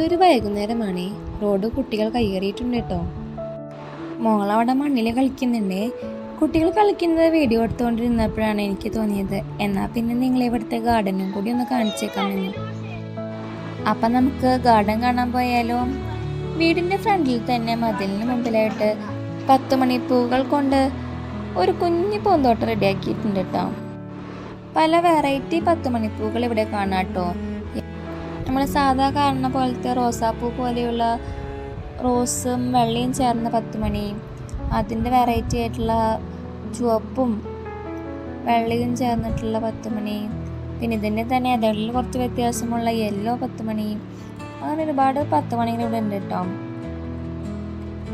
വൈകുന്നേരമാണേ. Road കുട്ടികൾ കയ്യേറിയിട്ടുണ്ട് കേട്ടോ. മോളവിടെ മണ്ണിൽ കളിക്കുന്നുണ്ട്. കുട്ടികൾ കളിക്കുന്നത് വീഡിയോ എടുത്തുകൊണ്ടിരുന്നപ്പോഴാണ് എനിക്ക് തോന്നിയത്. എന്നാൽ പിന്നെ നിങ്ങൾ ഇവിടുത്തെ ഗാർഡനും കൂടി ഒന്ന് കാണിച്ചേക്കാമെന്ന് അപ്പം നമുക്ക് ഗാർഡൻ കാണാൻ പോയാലോ? വീടിന്റെ ഫ്രണ്ടിൽ തന്നെ മതിലിന് മുമ്പിലായിട്ട് പത്ത് മണിപ്പൂകൾ കൊണ്ട് ഒരു കുഞ്ഞു പൂന്തോട്ടം റെഡിയാക്കിയിട്ടുണ്ട് കേട്ടോ. പല വെറൈറ്റി പത്ത് മണിപ്പൂകൾ ഇവിടെ കാണാം കേട്ടോ. നമ്മൾ സാധാ കാണുന്ന പോലത്തെ റോസാപ്പൂ പോലെയുള്ള റോസും വെള്ളയും ചേർന്ന പത്തുമണി. അതിന്റെ വെറൈറ്റി ആയിട്ടുള്ള ചുവപ്പും വെള്ളയും ചേർന്നിട്ടുള്ള പത്തുമണി. പിന്നെ ഇതിന്റെ തന്നെ അതിൽ കുറച്ച് വ്യത്യാസമുള്ള യെല്ലോ പത്തുമണി. അങ്ങനെ ഒരുപാട് പത്ത് മണികൾ ഇവിടെ ഉണ്ട് കേട്ടോ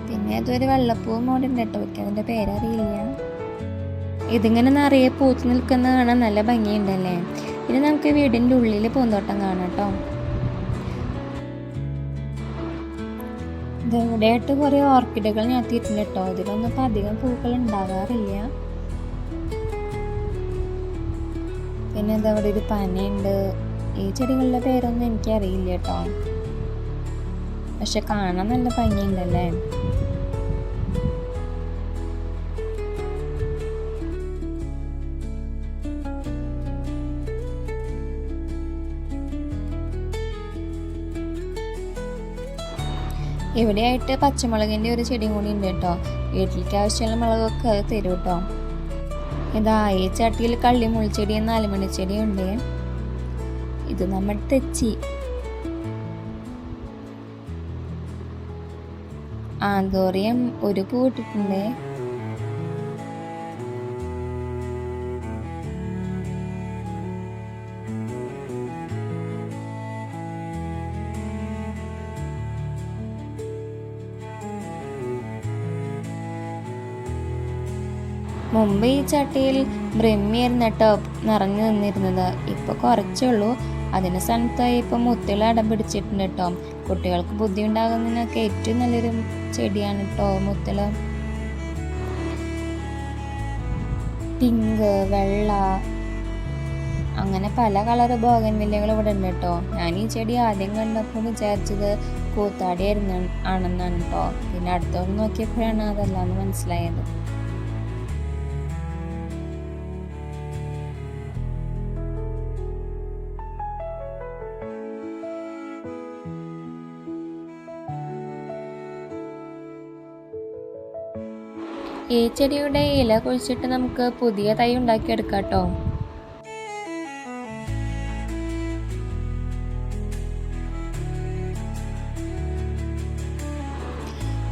പിന്നെ അതൊരു വെള്ളപ്പൂവും ഇവിടെ ഉണ്ട് കേട്ടോ എനിക്ക് അതിന്റെ പേരറിയില്ല. ഇതിങ്ങനെ നിറയെ പൂത്ത് നിൽക്കുന്ന കാണാൻ നല്ല ഭംഗിയുണ്ടല്ലേ? ഇനി നമുക്ക് വീടിന്റെ ഉള്ളിൽ പൂന്തോട്ടം കാണാം കേട്ടോ ഇവിടെയായിട്ട് കുറേ ഓർക്കിഡുകൾ ഞാത്തിയിട്ടുണ്ട് കേട്ടോ. ഇതിലൊന്നും ഇപ്പം അധികം പൂക്കൾ ഉണ്ടാകാറില്ല പിന്നെ എന്താ ഇവിടെ ഒരു പനയുണ്ട്. ഈ ചെടികളുടെ പേരൊന്നും എനിക്കറിയില്ല കേട്ടോ. പക്ഷെ കാണാൻ നല്ല ഭംഗിയുണ്ടല്ലേ? ഇവിടെയായിട്ട് പച്ചമുളകിന്റെ ഒരു ചെടിയും കൂടി ഉണ്ട് കേട്ടോ. വീട്ടിലേക്ക് ആവശ്യമുള്ള മുളകൊക്കെ അത് തരും കേട്ടോ. ഇതാ ഈ ചട്ടിയിൽ കള്ളി മുൾച്ചെടിയും നാലുമണിച്ചെടിയും ഉണ്ട്. ഇത് നമ്മുടെ തെച്ചി. ആന്തോറിയം ഒരു പൂ ഇട്ടിട്ടുണ്ട് മുമ്പ് ഈ ചട്ടിയിൽ ബ്രഹ്മിയായിരുന്ന ടോപ്പ് നിറഞ്ഞു നിന്നിരുന്നത്. ഇപ്പൊ കുറച്ചേ ഉള്ളൂ. അതിന് സ്ഥാനത്തായി ഇപ്പൊ മുത്തുകൾ അടം പിടിച്ചിട്ടുണ്ട് കേട്ടോ. കുട്ടികൾക്ക് ബുദ്ധി ഉണ്ടാകുന്നതിനൊക്കെ ഏറ്റവും നല്ലൊരു ചെടിയാണ് കേട്ടോ മുത്തുകൾ പിങ്ക് വെള്ള അങ്ങനെ പല കളർ ബോഗൻവില്ലകൾ ഇവിടെ ഉണ്ട് കേട്ടോ. ഞാൻ ഈ ചെടി ആദ്യം കണ്ടപ്പോൾ വിചാരിച്ചത് കൂത്താടിയായിരുന്നു ആണെന്നാണ് കേട്ടോ. പിന്നെ അടുത്തോണ്ട് നോക്കിയപ്പോഴാണ് അതല്ലാന്ന് മനസ്സിലായത്. ഈ ചെടിയുടെ ഇല കുഴിച്ചിട്ട് നമുക്ക് പുതിയ തൈ ഉണ്ടാക്കിയെടുക്കാം കേട്ടോ.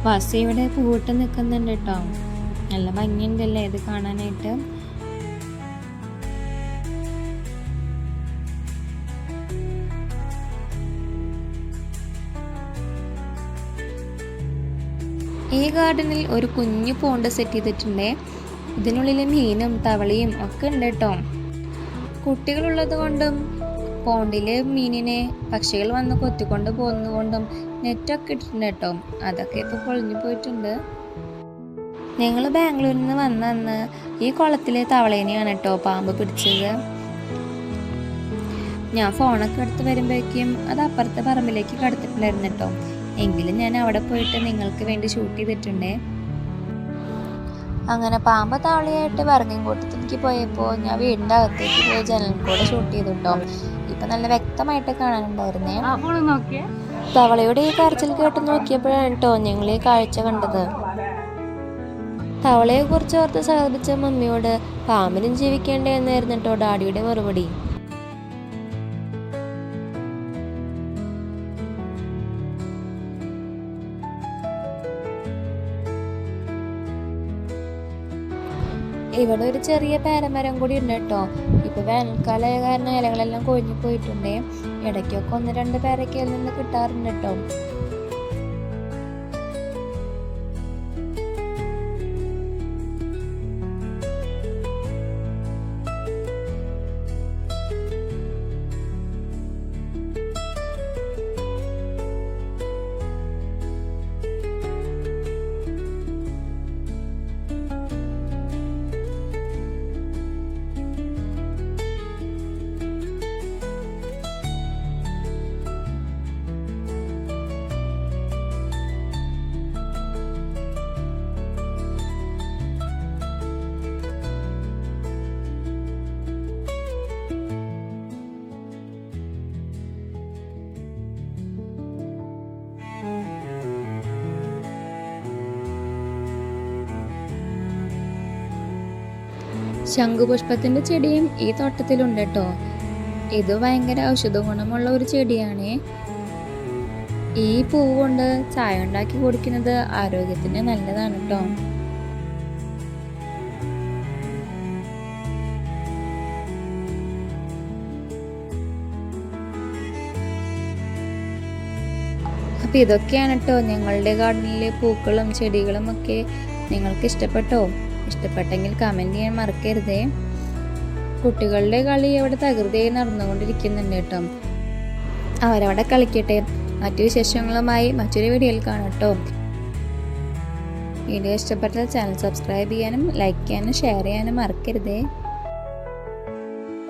വസ ഇവിടെ പൂവിട്ട് നിൽക്കുന്നുണ്ട് കേട്ടോ. നല്ല ഭംഗിയുണ്ടല്ലേ ഇത് കാണാനായിട്ട്? ഈ ഗാർഡനിൽ ഒരു കുഞ്ഞു പോണ്ട് സെറ്റ് ചെയ്തിട്ടുണ്ട്. ഇതിനുള്ളിൽ മീനും തവളയും ഒക്കെ ഉണ്ട് കേട്ടോ. കുട്ടികളുള്ളത് കൊണ്ടും പോണ്ടിൽ മീനിനെ പക്ഷികൾ വന്ന് കൊത്തിക്കൊണ്ട് പോകുന്നതുകൊണ്ടും നെറ്റൊക്കെ ഇട്ടിട്ടുണ്ട് കേട്ടോ. അതൊക്കെ ഇപ്പോൾ പൊളിഞ്ഞു പോയിട്ടുണ്ട്. ഞങ്ങൾ ബാംഗ്ലൂരിൽ നിന്ന് വന്ന അന്ന് ഈ കുളത്തിലെ തവളേനെയാണ് കേട്ടോ പാമ്പ് പിടിച്ചത്. ഞാൻ ഫോണൊക്കെ എടുത്ത് വരുമ്പോഴേക്കും അത് അപ്പുറത്തെ പറമ്പിലേക്ക് കടത്തിട്ടുണ്ടായിരുന്നു കേട്ടോ. എങ്കിലും ഞാൻ അവിടെ പോയിട്ട് നിങ്ങൾക്ക് വേണ്ടി ഷൂട്ട് ചെയ്തിട്ടുണ്ടേ. അങ്ങനെ പാമ്പ താവളിയായിട്ട് കൂട്ടത്തിലേക്ക് പോയപ്പോൾ ഞാൻ വീടിന്റെ അകത്തേക്ക് പോയി ജനലും കൂടെ ഷൂട്ട് ചെയ്തു കേട്ടോ ഇപ്പൊ നല്ല വ്യക്തമായിട്ട് കാണാനുണ്ടായിരുന്നേ. തവളയുടെ ഈ കരച്ചിൽ കേട്ട് നോക്കിയപ്പോഴാണ് കേട്ടോ ഞങ്ങൾ ഈ കാഴ്ച കണ്ടത്. തവളയെ കുറിച്ച് ഓർത്ത് സഹകരിച്ച മമ്മിയോട് പാമ്പിനും ജീവിക്കേണ്ടേ എന്നായിരുന്നു കേട്ടോ ഡാഡിയുടെ മറുപടി. ഇവിടെ ഒരു ചെറിയ പേരമരം കൂടി ഉണ്ട് കേട്ടോ. ഇപ്പൊ വേനൽക്കാലമായ കാരണം ഇലകളെല്ലാം കൊഴിഞ്ഞു പോയിട്ടുണ്ട്. ഇടയ്ക്കൊക്കെ ഒന്ന് രണ്ട് പേരൊക്കെ നിന്ന് കിട്ടാറുണ്ട് കേട്ടോ. ശംഖുപുഷ്പത്തിന്റെ ചെടിയും ഈ തോട്ടത്തിലുണ്ട് കേട്ടോ. ഇത് ഭയങ്കര ഔഷധ ഗുണമുള്ള ഒരു ചെടിയാണ്. ഈ പൂവ് കൊണ്ട് ചായ ഉണ്ടാക്കി കുടിക്കുന്നത് ആരോഗ്യത്തിന് നല്ലതാണ് കേട്ടോ. അപ്പോൾ ഇതൊക്കെയാണ് കേട്ടോ ഞങ്ങളുടെ ഗാർഡനിലെ പൂക്കളും ചെടികളും ഒക്കെ. നിങ്ങൾക്ക് ഇഷ്ടപ്പെട്ടോ? ഇഷ്ടപ്പെട്ടെങ്കിൽ കമന്റ് ചെയ്യാൻ മറക്കരുതേ. കുട്ടികളുടെ കളി അവിടെ തകൃതിയായി നടന്നുകൊണ്ടിരിക്കുന്നുണ്ട് കേട്ടോ. അവരവിടെ കളിക്കട്ടെ. മറ്റു വിശേഷങ്ങളുമായി മറ്റൊരു വീഡിയോയിൽ കാണാം കേട്ടോ. വീഡിയോ ഇഷ്ടപ്പെട്ടാൽ ചാനൽ സബ്സ്ക്രൈബ് ചെയ്യാനും ലൈക്ക് ചെയ്യാനും ഷെയർ ചെയ്യാനും മറക്കരുതേ.